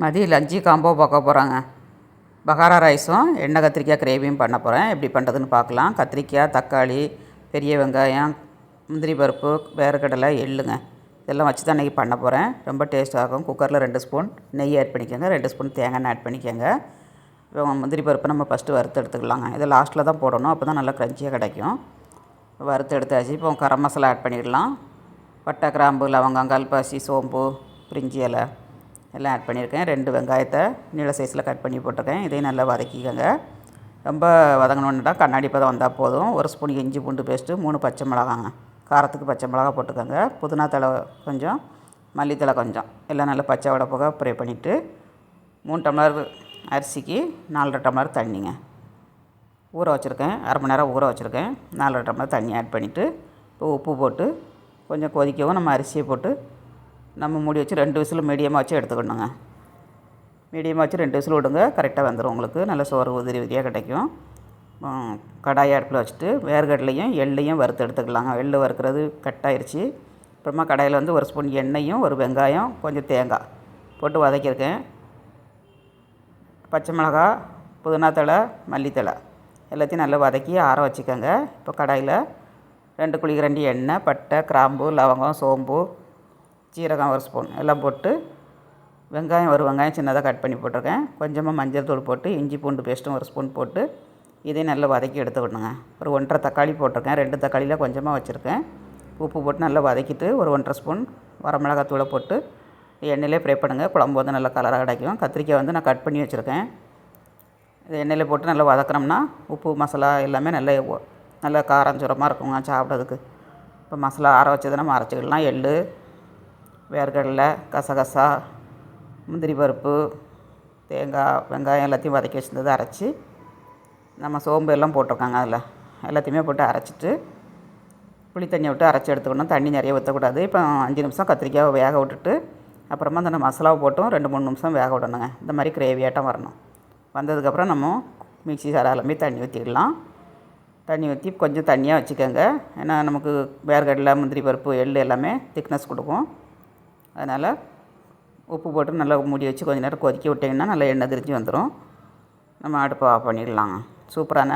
மதியம் lunch combo பார்க்க போகிறாங்க பகாரா ரைஸும் எண்ணெய் கத்திரிக்காய் கிரேவியும் பண்ண போகிறேன் எப்படி பண்ணுறதுன்னு பார்க்கலாம். கத்திரிக்காய் தக்காளி பெரிய வெங்காயம் முந்திரி பருப்பு வேர்க்கடலை எள்ளுங்க. இதெல்லாம் வச்சு தான் இன்றைக்கி பண்ண போகிறேன் ரொம்ப டேஸ்ட்டாகும் குக்கரில் ரெண்டு ஸ்பூன் நெய் ஆட் பண்ணிக்கோங்க. ரெண்டு ஸ்பூன் தேங்காய் ஆட் பண்ணிக்கோங்க. இப்போ முந்திரி பருப்பு நம்ம ஃபஸ்ட்டு வறுத்து எடுத்துக்கலாங்க. இதை லாஸ்ட்டில் தான் போடணும். அப்போ தான் நல்லா க்ரன்ச்சியாக கிடைக்கும். வறுத்து எடுத்தாச்சு. இப்போ கரம் மசாலா ஆட் பண்ணிடலாம். பட்டை கிராம்பு லவங்கம் கல்பாசி சோம்பு பிரிஞ்சி இலை. எல்லாம் ஆட் பண்ணியிருக்கேன். ரெண்டு வெங்காயத்தை நீள சைஸில் கட் பண்ணி போட்டிருக்கேன். இதையும் நல்லா வதக்கிக்கோங்க. ரொம்ப வதங்கணுன்னா கண்ணாடி பதம் வந்தால் போதும். ஒரு ஸ்பூன் இஞ்சி பூண்டு பேஸ்ட்டு மூணு பச்சை மிளகாங்க. காரத்துக்கு பச்சை மிளகா போட்டுக்கோங்க புதினா தழை கொஞ்சம் மல்லித்தலை கொஞ்சம். எல்லாம் நல்லா பச்சை வடை போக ப்ரே பண்ணிவிட்டு மூணு டம்ளர் அரிசிக்கு நாலரை டம்ளர் தண்ணிங்க. ஊற வச்சுருக்கேன். அரை மணி நேரம் ஊற வச்சுருக்கேன். நாலரை டம்ளர் தண்ணி ஆட் பண்ணிவிட்டு இப்போ உப்பு போட்டு கொஞ்சம் கொதிக்கவும் நம்ம அரிசியை போட்டு நம்ம மூடி வச்சு ரெண்டு விசில் மீடியமாக வச்சு எடுத்துக்கணுங்க. மீடியமாக வச்சு ரெண்டு விசில் விடுங்க. கரெக்டாக வந்துடும் உங்களுக்கு. நல்ல சோறு உதிரி உதிரியாக கிடைக்கும். கடாயை அடுப்பில் வச்சுட்டு வேர்கடலையும் எள்ளையும் வறுத்து எடுத்துக்கலாங்க. எள்ளு வறுக்கிறது கட்டாயிருச்சு. அப்புறமா கடாயில் வந்து ஒரு ஸ்பூன் எண்ணெயும் ஒரு வெங்காயம் கொஞ்சம் தேங்காய் போட்டு வதக்கியிருக்கேன். பச்சை மிளகா புதினா தழை மல்லித்தழை எல்லாத்தையும் நல்லா வதக்கி ஆற வச்சுக்கோங்க. இப்போ கடாயில் ரெண்டு குழிக்கரண்டி எண்ணெய் பட்டை கிராம்பு லவங்கம் சோம்பு சீரகம் ஒரு ஸ்பூன் எல்லாம் போட்டு வெங்காயம் ஒரு வெங்காயம் சின்னதாக கட் பண்ணி போட்டிருக்கேன். கொஞ்சமாக மஞ்சள் தூள் போட்டு இஞ்சி பூண்டு பேஸ்ட்டும் ஒரு ஸ்பூன் போட்டு இதையும் நல்லா வதக்கி எடுத்துக்கணுங்க ஒரு ஒன்றரை தக்காளி போட்டிருக்கேன். ரெண்டு தக்காளியில் கொஞ்சமாக வச்சுருக்கேன். உப்பு போட்டு நல்லா வதக்கிட்டு ஒரு ஒன்றரை ஸ்பூன் வரமிளகாத்தூளை போட்டு எண்ணெயிலே ஃப்ரை பண்ணுங்கள் குழம்பு வந்து நல்லா கலராக கிடைக்கும். கத்திரிக்காய் வந்து நான் கட் பண்ணி வச்சுருக்கேன். இது எண்ணெயில் போட்டு நல்லா வதக்கினோம்னா உப்பு மசாலா எல்லாமே நல்லா நல்லா காரஞ்சுரமாக காரம் சுரமாக இருக்குங்க சாப்பிட்றதுக்கு. இப்போ மசாலா ஆற வச்சதை நம்ம அரைச்சிக்கலாம். எள் வேர்க்கடலை கசகசா முந்திரி பருப்பு தேங்காய் வெங்காயம் எல்லாத்தையும் வதக்கி வச்சுருந்ததை அரைச்சி நம்ம சோம்பு எல்லாம் போட்டிருக்காங்க அதில். எல்லாத்தையுமே போட்டு அரைச்சிட்டு புளி தண்ணியை விட்டு அரைச்சி எடுத்துக்கணும். தண்ணி நிறைய ஊற்றக்கூடாது. இப்போ அஞ்சு நிமிஷம் கத்திரிக்காயை வேக விட்டுட்டு அப்புறமா அந்த மசாலாவை போட்டும். ரெண்டு மூணு நிமிஷம் வேக விடணுங்க. இந்த மாதிரி கிரேவியாட்டம் வரணும். வந்ததுக்கப்புறம் நம்ம மிக்சி சாராலுமே தண்ணி ஊற்றிடலாம். தண்ணி ஊற்றி கொஞ்சம் தண்ணியாக வச்சுக்கோங்க. ஏன்னா நமக்கு வேர்க்கடலை முந்திரி பருப்பு எள் எல்லாமே திக்னஸ் கொடுக்கும். அதனால் உப்பு போட்டு நல்லா மூடி வச்சு கொஞ்ச நேரம் கொதிக்க விட்டிங்கன்னா நல்லா எண்ணெய் திரிஞ்சு வந்துடும் நம்ம அடுப்பை ஆஃப் பண்ணிடலாங்க. சூப்பரான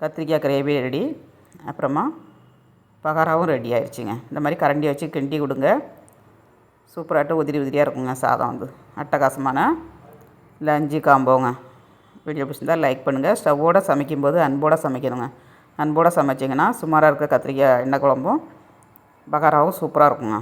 கத்திரிக்காய் கிரேவி ரெடி அப்புறமா பகாராவும் ரெடி ஆயிடுச்சுங்க இந்த மாதிரி கரண்டியை வச்சு கிண்டி கொடுங்க. சூப்பராகிட்ட உதிரி உதிரியாக இருக்குங்க சாதம் வந்து. அட்டகாசமான லஞ்சு காம்போங்க வீடியோ பிடிச்சிருந்தால் லைக் பண்ணுங்கள் ஸ்டவ்வோடு சமைக்கும்போது அன்போடு சமைக்கணுங்க. அன்போடு சமைச்சிங்கன்னா சுமாராக இருக்க கத்திரிக்காய் எண்ணெய் குழம்பும் பகாராவும் சூப்பராக இருக்குங்க.